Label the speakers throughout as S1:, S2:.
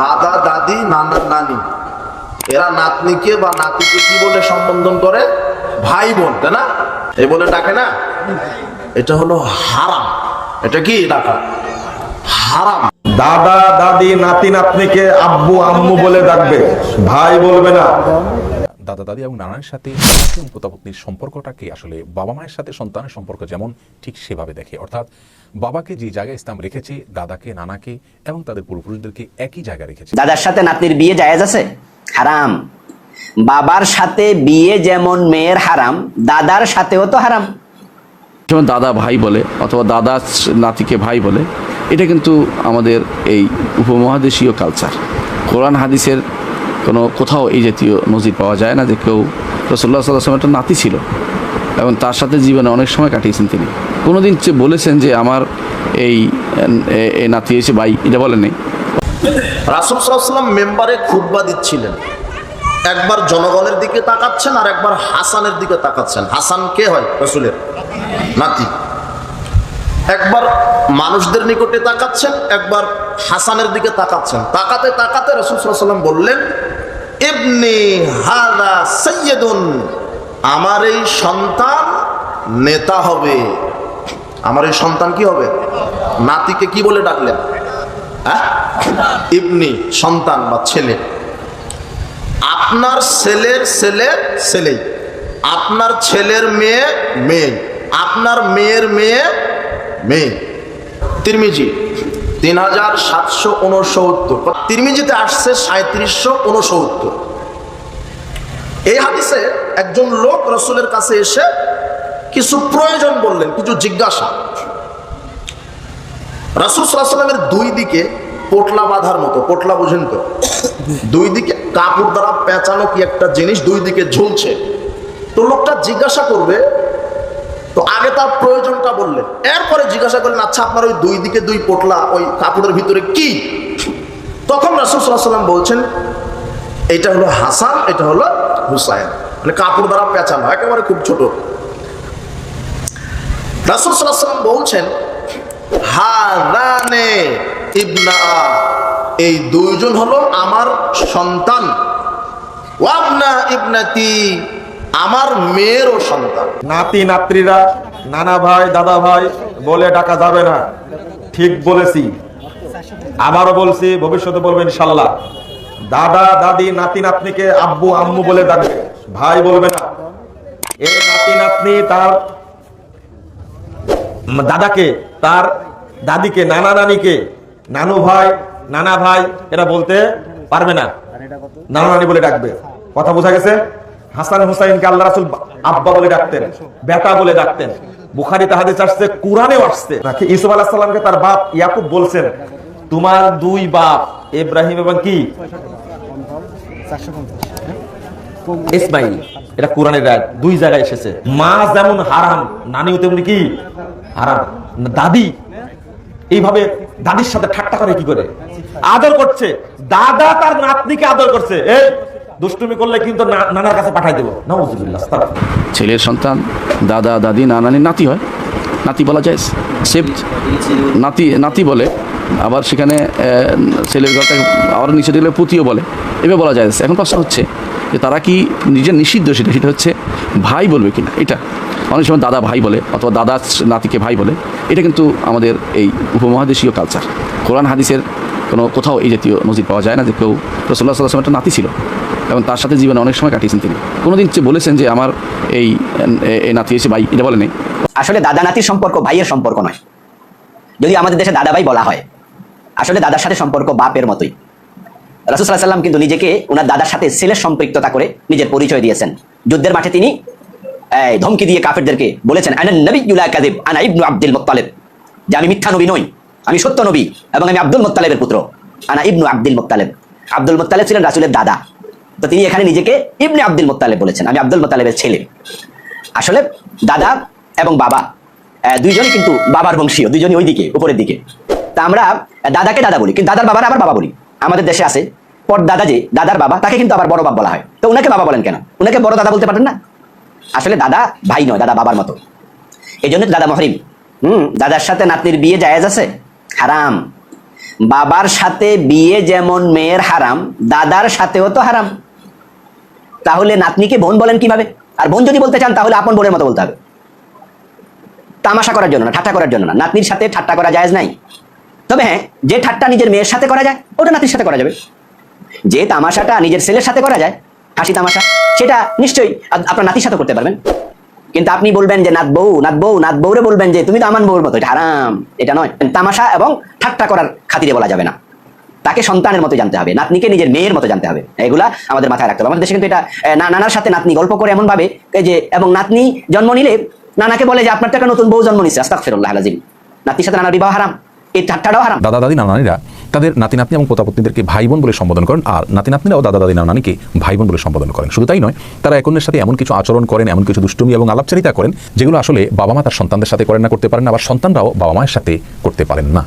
S1: দাদা, দাদি, নানা, নানি। এরা নাতনিকে বা নাতিকে কি বলে সম্বোধন করে? ভাই বোন তাই না? এই বলে ডাকে না? এটা হলো হারাম। এটা কি ডাকা? হারাম।
S2: দাদা, দাদি, নাতি, নাতনিকে আব্বু, আম্মু বলে ডাকবে। ভাই বলবে না।
S3: দাদা দাদি এবং নানার সাথে এবং পোতাপত্নীর সম্পর্কটাকে আসলে বাবা মায়ের সাথে সন্তানের সম্পর্ক যেমন ঠিক সেভাবে দেখে। অর্থাৎ বাবাকে যে জায়গায় ইসলাম রেখেছে দাদাকে নানাকে এবং তাদের পূর্বপুরুষদেরকে একই জায়গায় রেখেছে।
S4: দাদার সাথে নাতনির বিয়ে জায়েজ আছে? হারাম। বাবার সাথে বিয়ে যেমন মেয়ের হারাম দাদার সাথেও তো হারাম।
S5: যেমন দাদা ভাই বলে অথবা দাদা নাতিকে ভাই বলে এটা কিন্তু আমাদের এই উপমহাদেশীয় কালচার কোরআন হাদিসের কোনো কোথাও এই জাতীয় নজির পাওয়া যায় না যে কেউ রসল্লা সাল্লাহ একটা নাতি ছিল। এবং তার সাথে জীবনে অনেক সময় কাটিয়েছেন তিনি। কোনোদিন যে বলেছেন যে আমার এই নাতি এসে ভাই, এটা বলেনি
S1: রাসুল সাল্লাম মেম্বারে খুতবা দিচ্ছিলেন। একবার জনগণের দিকে তাকাচ্ছেন আর একবার হাসানের দিকে তাকাচ্ছেন। হাসান কে হয়? রসুলের নাতি। একবার মানুষদের নিকটে তাকাচ্ছেন, একবার হাসানের দিকে তাকাচ্ছেন। তাকাতে তাকাতে রসুল সাল্লাম বললেন ইবনি হাদা সৈয়দুন আমার এই সন্তান নেতা হবে। আমার এই সন্তান কি হবে? নাতিকে কি বলে ডাকলেন? হ্যাঁ? ইবনি, সন্তান বা ছেলে। আপনার ছেলের ছেলে ছেলেই। আপনার ছেলের মেয়ে মেয়ে। আপনার মেয়ের মেয়ে মেয়ে। তিরমিজি তিন হাজার সাতশো উনসত্তর। তিরমিজিতে আসছে সাঁত্রিশশো উনসত্তর। এই হাদিসে একজন লোক রসুলের কাছে এসে কিছু প্রয়োজন বললেন, কিছু জিজ্ঞাসা। রাসুল সাল্লামের দুই দিকে পোটলা বাঁধার মতো, পোটলা বুঝেন তো? দুই দিকে কাপড় দ্বারা পেঁচানো কি একটা জিনিস, দুই দিকে ঝুলছে। তো লোকটা জিজ্ঞাসা করবে তো আগে তার প্রয়োজনটা বললেন। এরপরে জিজ্ঞাসা করলেন আচ্ছা আপনার ওই দুই দিকে দুই পোটলা ওই কাপড়ের ভিতরে কি? তখন রাসুল সাল্লাহ বলছেন এটা হলো হাসান, এটা হলো হুসাইন। মানে কাপড় দ্বারা পেঁচানো, একেবারে খুব ছোট। রাসুল সাল্লাহ সাল্লাম বলছেন হাদানে ইবনা, এই দুইজন হলো আমার সন্তান। ওয়াবনা ইবনাতি আমার মেয়েরও সন্তান।
S2: নাতি নাত্রীরা নানা ভাই, দাদা ভাই, বলে ডাকা যাবে না। ঠিক বলেছি। আবারও বলছি, ভবিষ্যতে বলবেন ইনশাল্লাহ। দাদা, দাদি, নাতি, নাতনিকে আব্বু, আম্মু বলে ডাকবে। ভাই বলবে না। এই নাতি, নাতনি তার দাদাকে, তার দাদিকে, নানা নানিকে, নানু ভাই, নানা ভাই, এরা বলতে পারবে না। নানা নানি বলে ডাকবে। কথা বোঝা গেছে? হাসান হুসাইনকে আল্লাহ রাসুল আব্বা বলে ডাকতেন, বেটা বলে ডাকতেন। বুখারি তাহাদিস আসছে, কোরআনেও আসছে। ইসুফ আলাহ সাল্লামকে তার বাপ ইয়াকুব বলছেন, তোমার দুই বাপ, ইব্রাহিম এবং কি? ইসমাইল, এটা কোরআনের দুই জায়গায় এসেছে। মা যেমন হারাম, নানিও তেমনি কি? হারাম। দাদি, এইভাবে দাদির সাথে ঠাট্টা করে কি করে? আদর করছে। দাদা তার নাতনিকে আদর করছে। এই দুষ্টুমি করলে কিন্তু নানার কাছে পাঠাই দেবো। আস্তাগফিরুল্লাহ।
S5: ছেলের সন্তান, দাদা, দাদি নানানির নাতি হয়। নাতি বলা যায় সেফট নাতি নাতি বলে। আবার সেখানে ছেলের ঘরটা আবার নিচে দিলে পুতিও বলে। এভাবে বলা যায়। এখন প্রশ্ন হচ্ছে যে তারা কি নিজের নিষিদ্ধ সেটা? সেটা হচ্ছে ভাই বলবে কিনা? এটা অনেক সময় দাদা ভাই বলে অথবা দাদা নাতিকে ভাই বলে। এটা কিন্তু আমাদের এই উপমহাদেশীয় কালচার কোরআন, হাদিসের কোনো কোথাও এই জাতীয় নজির পাওয়া যায় না যে কেউ রসল্লাহ সাল্লাহ একটা নাতি ছিল। এবং তার সাথে জীবনে অনেক সময় কাটিয়েছেন তিনি। কোনোদিন বলেছেন যে আমার এই নাতি এসে ভাই, এটা বলেনি
S4: আসলে দাদা নাতির সম্পর্ক ভাইয়ের সম্পর্ক নয়। যদি আমাদের দেশে দাদা ভাই বলা হয়, আসলে দাদার সাথে সম্পর্ক বাপের মতোই। রাসুসাল্লাহ সাল্লাম কিন্তু নিজেকে ওনার দাদার সাথে ছেলের সম্পৃক্ততা করে নিজের পরিচয় দিয়েছেন। যুদ্ধের মাঠে তিনি ধমকি দিয়ে কাফেরদেরকে বলেছেন আনা নবিয়ুলা কাযিব, আনা ইবনু আব্দুল মুত্তালিব। যে আমি মিথ্যা নবী নই, আমি সত্য নবী এবং আমি আব্দুল মুত্তালিবের পুত্র, আনা ইবনু আব্দুল মুত্তালিব। আব্দুল মুত্তালিব ছিলেন রাসুলের দাদা। তো তিনি এখানে নিজেকে ইবনে আব্দুল মুত্তালিব বলেছেন। আমি আব্দুল মুত্তালিবের ছেলে। আসলে দাদা এবং বাবা আহ, দুইজনই কিন্তু বাবার বংশীয় দুইজনই ওই দিকে উপরের দিকে। তা আমরা দাদাকে দাদা বলি কিন্তু দাদার বাবার আবার বাবা বলি। আমাদের দেশে আছে পর দাদা যে দাদার বাবা তাকে কিন্তু আবার বড় বাপ বলা হয়। তো উনাকে বাবা বলেন কেন? উনাকে বড় দাদা বলতে পারেন না? আসলে দাদা ভাই নয় দাদা বাবার মতো। এই জন্য দাদা মহরিম হুম দাদার সাথে নাতনির বিয়ে জায়েজ আছে? হারাম। বাবার সাথে বিয়ে যেমন মেয়ের হারাম দাদার সাথেও তো হারাম। তাহলে নাতনিকে বোন বলেন কীভাবে? আর বোন যদি বলতে চান, তাহলে আপন বোনের মতো বলতে হবে। তামাশা করার জন্য না, ঠাট্টা করার জন্য না। নাতনির সাথে ঠাট্টা করা যায় নাই। তবে হ্যাঁ যে ঠাট্টা নিজের মেয়ের সাথে করা যায়, ওটা নাতির সাথে করা যাবে। যে তামাশাটা নিজের ছেলের সাথে করা যায়, হাসি তামাশা, সেটা নিশ্চয়ই আপনার নাতির সাথে করতে পারবেন। কিন্তু আপনি বলবেন যে নাত বউ নাত বউ নাত বউরে বলবেন যে, তুমি তো আমান বউর মতো, এটা হারাম, এটা নয়। তামাশা এবং ঠাট্টা করার খাতিরে বলা যাবে না। তাকে সন্তানের মতো জানতে হবে, নাতনিকে নিজের মেয়ের মতো জানতে হবে। এগুলা আমাদের মাথায় রাখতে হবে। আমাদের দেশে কিন্তু এটা নানার সাথে নাতনি গল্প করে এমন ভাবে যে, এবং নাতনি জন্ম নিলে নানাকে বলে যে আপনার একটা নতুন বউ জন্ম নিচ্ছে আস্তাক ফেরুল্লাহ আলাজিম নাতির সাথে নানার বিবাহ হারাম, এই ঠাট্টাটাও হারাম।
S3: দাদা, দাদি নানানিরা তাদের নাতি নাতনি এবং পোতাপত্নীদেরকে ভাই বোন বলে সম্বোধন করেন, আর নাতি নাতনিরাও দাদা, দাদি নানানিকে ভাই বোন বলে সম্বোধন করেন। শুধু তাই নয়, তারা এক অন্যের সাথে এমন কিছু আচরণ করেন, এমন কিছু দুষ্টুমি এবং আলাপচারিতা করেন, যেগুলো আসলে বাবা মা তার সন্তানদের সাথে করেন না, করতে পারেন না, আবার সন্তানরাও বাবা মায়ের সাথে করতে পারেন না।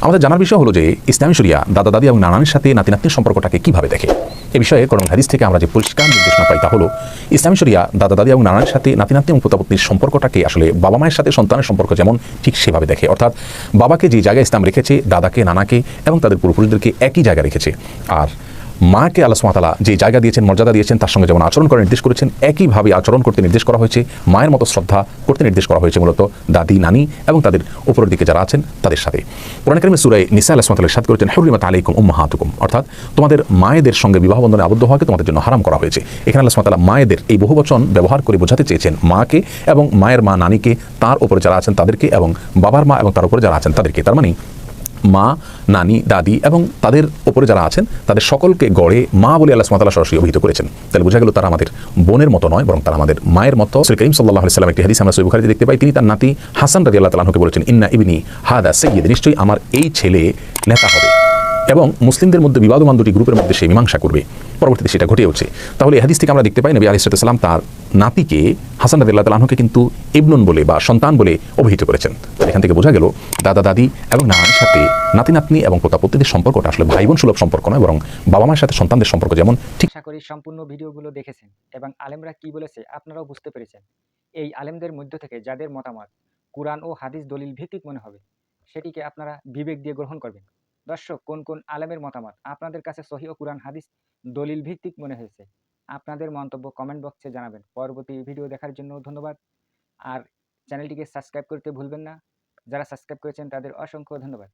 S3: আমাদের জানার বিষয় হলো যে ইসলামী শরিয়া দাদা দাদি এবং নানানের সাথে নাতি নাতির সম্পর্কটাকে কীভাবে দেখে? এ বিষয়ে করোনা হাদিস থেকে আমরা যে পরিষ্কার নির্দেশনা পাই তা হলো, ইসলামী শরিয়া দাদা দাদি এবং নানার সাথে নাতি নাতি এবং পোতাপত্নীর সম্পর্কটাকে আসলে বাবা মায়ের সাথে সন্তানের সম্পর্ক যেমন ঠিক সেভাবে দেখে। অর্থাৎ বাবাকে যে জায়গায় ইসলাম রেখেছে, দাদাকে, নানাকে এবং তাদের পূর্বপুরুষদেরকে একই জায়গায় রেখেছে। আর মাকে আল্লাহ সুমাতালা যে জায়গা দিয়েছেন, মর্যাদা দিয়েছেন, তার সঙ্গে যেমন আচরণ করে নির্দেশ করেছেন, একইভাবে আচরণ করতে নির্দেশ করা হয়েছে, মায়ের মতো শ্রদ্ধা করতে নির্দেশ করা হয়েছে মূলত দাদি, নানি এবং তাদের উপরের দিকে যারা আছেন, তাদের সাথে। কোরআন কারিমে সুরাই নিসা আল্লাহ সুমাতালের সাথে করেছেন, হরিমত আলাইকুম উম্মাহাতুকুম অর্থাৎ তোমাদের মায়েদের সঙ্গে বিবাহ বন্ধনে আবদ্ধ হওয়াকে তোমাদের জন্য হারাম করা হয়েছে। এখানে আল্লাহ সুমাতালা মায়েদের এই বহুবচন ব্যবহার করে বোঝাতে চেয়েছেন মাকে এবং মায়ের মা, নানিকে, তার উপরে যারা আছেন তাদেরকে এবং বাবার মা এবং তার উপরে যারা আছেন তাদেরকে। তার মানে মা, নানি, দাদি এবং তাদের ওপরে যারা আছেন, তাদের সকলকে গড়ে মা বলে আল্লাহ সুমাতাল্লাহ সরাসরি অভিহিত করেছেন। তাহলে বোঝা গেল তারা আমাদের বোনের মতো নয়, বরং তারা আমাদের মায়ের মতো। শ্রী করিম সাল্লাহ সাল্লাম একটি হাদিস আমরা সৈবুখারিতে দেখতে পাই। তিনি তার নাতি হাসান রাজি আল্লাহ তালাহকে বলেছেন, ইন্না ইবনি হাদা সৈয়দ নিশ্চয়ই আমার এই ছেলে নেতা হবে। এবং মুসলিমদের মধ্যে বিবাদমান দুটি গ্রুপের মধ্যে সে মীমাংসা করবে। পরবর্তীতে সেটা ঘটে উঠছে। তাহলে এই হাদিস থেকে আমরা দেখতে পাই, নবী আলিসাল্লাম তার নাতিকে হাসান রাদিল্লাহ তালাহকে কিন্তু ইবনুন বলে বা সন্তান বলে অভিহিত করেছেন। এখান থেকে বোঝা গেল, দাদা, দাদি এবং নানার সাথে নাতি, নাতনি এবং পোতাপত্তিদের সম্পর্কটা আসলে ভাই বোন সুলভ সম্পর্ক নয়, বরং বাবা মায়ের সাথে সন্তানদের সম্পর্ক যেমন ঠিক
S6: করি সম্পূর্ণ ভিডিওগুলো দেখেছেন এবং আলেমরা কি বলেছে আপনারাও বুঝতে পেরেছেন। এই আলেমদের মধ্য থেকে যাদের মতামত কুরআন ও হাদিস দলিল ভিত্তিক মনে হবে, সেটিকে আপনারা বিবেক দিয়ে গ্রহণ করবেন। দর্শক, কোন কোন আলেমের মতামত? আপনাদের কাছে সহি ও কুরআন হাদিস দলিল ভিত্তিক মনে হয়েছে। আপনাদের মন্তব্য কমেন্ট বক্সে জানাবেন। পরবর্তী ভিডিও দেখার জন্য ধন্যবাদ। আর চ্যানেলটিকে সাবস্ক্রাইব করতে ভুলবেন না। যারা সাবস্ক্রাইব করেছেন তাদের অসংখ্য ধন্যবাদ।